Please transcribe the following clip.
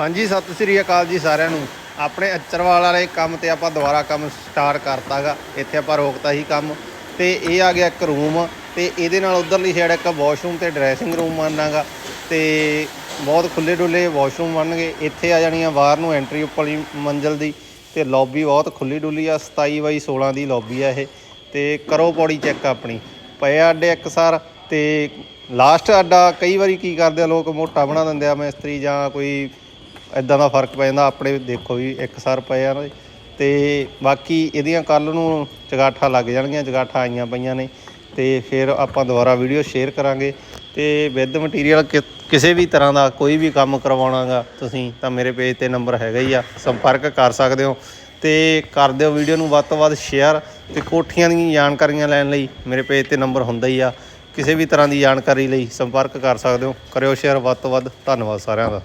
ਹਾਂਜੀ, ਸਤਿ ਸ੍ਰੀ ਅਕਾਲ ਜੀ ਸਾਰਿਆਂ ਨੂੰ। ਆਪਣੇ ਅਚਰਵਾਲ ਵਾਲੇ ਕੰਮ ਤੇ ਆਪਾਂ ਦੁਬਾਰਾ ਕੰਮ ਸਟਾਰਟ ਕਰਤਾਗਾ। ਇੱਥੇ ਆਪਾਂ ਰੋਕਤਾ ਸੀ ਕੰਮ। ਤੇ ਇਹ ਆ ਗਿਆ ਇੱਕ ਰੂਮ ਤੇ ਇਹਦੇ ਨਾਲ ਉਧਰਲੀ ਸਾਈਡ ਇੱਕ ਵਾਸ਼ਰੂਮ ਤੇ ਡਰੈਸਿੰਗ ਰੂਮ ਬਣਨਾਗਾ। ਤੇ ਬਹੁਤ ਖੁੱਲੇ ਡੁੱਲੇ ਵਾਸ਼ਰੂਮ ਬਣਨਗੇ। ਇੱਥੇ ਆ ਜਾਣੀਆਂ ਬਾਹਰ ਨੂੰ ਐਂਟਰੀ ਉੱਪਰਲੀ ਮੰਜ਼ਲ ਦੀ। ਤੇ ਲੌਬੀ ਬਹੁਤ ਖੁੱਲੀ ਡੁੱਲੀ ਆ। 27 ਬਾਈ 16 ਦੀ ਲੌਬੀ ਆ ਇਹ। ਤੇ ਕਰੋ ਪੌੜੀ ਚੈੱਕ ਆਪਣੀ। ਪਏ ਆ ਅੱਡੇ ਇੱਕ ਸਾਰ ਤੇ ਲਾਸਟ ਅੱਡਾ ਕਈ ਵਾਰੀ ਕੀ ਕਰਦੇ ਆ, ਲੋਕ ਮੋਟਾ ਬਣਾ ਦਿੰਦੇ ਆ ਮਿਸਤਰੀ ਜਾਂ ਕੋਈ ਇਦਾਂ ਦਾ ਫ਼ਰਕ ਪੈ ਜਾਂਦਾ, ਆਪਣੇ ਦੇਖੋ ਵੀ ਇੱਕ ਸਾਰ ਪਏ ਆ ਨਾ ਤੇ ਬਾਕੀ ਇਹਦੀਆਂ ਕੱਲ ਨੂੰ ਚਗਾਠਾਂ ਲੱਗ ਜਾਣਗੀਆਂ ਚਗਾਠਾਂ ਆਈਆਂ ਪਈਆਂ ਨੇ। ਤੇ ਫਿਰ ਆਪਾਂ ਦੁਬਾਰਾ ਵੀਡੀਓ ਸ਼ੇਅਰ ਕਰਾਂਗੇ। ਤੇ ਵਿਦ ਮਟੀਰੀਅਲ ਕਿਸੇ ਵੀ ਤਰ੍ਹਾਂ ਦਾ ਕੋਈ ਵੀ ਕੰਮ ਕਰਵਾਉਣਾਗਾ, ਤੁਸੀਂ ਤਾਂ ਮੇਰੇ ਪੇਜ ਤੇ ਨੰਬਰ ਹੈਗਾ ਹੀ ਆ, ਸੰਪਰਕ ਕਰ ਸਕਦੇ ਹੋ। ਤੇ ਕਰ ਦਿਓ ਵੀਡੀਓ ਨੂੰ ਵੱਧ ਤੋਂ ਵੱਧ ਸ਼ੇਅਰ ਤੇ ਕੋਠੀਆਂ ਦੀਆਂ ਜਾਣਕਾਰੀਆਂ ਲੈਣ ਲਈ ਮੇਰੇ ਪੇਜ ਤੇ ਨੰਬਰ ਹੁੰਦਾ ਹੀ ਆ। ਕਿਸੇ ਵੀ ਤਰ੍ਹਾਂ ਦੀ ਜਾਣਕਾਰੀ ਲਈ ਸੰਪਰਕ ਕਰ ਸਕਦੇ ਹੋ। ਕਰਿਓ ਸ਼ੇਅਰ ਵੱਧ ਤੋਂ ਵੱਧ। ਧੰਨਵਾਦ ਸਾਰਿਆਂ ਦਾ।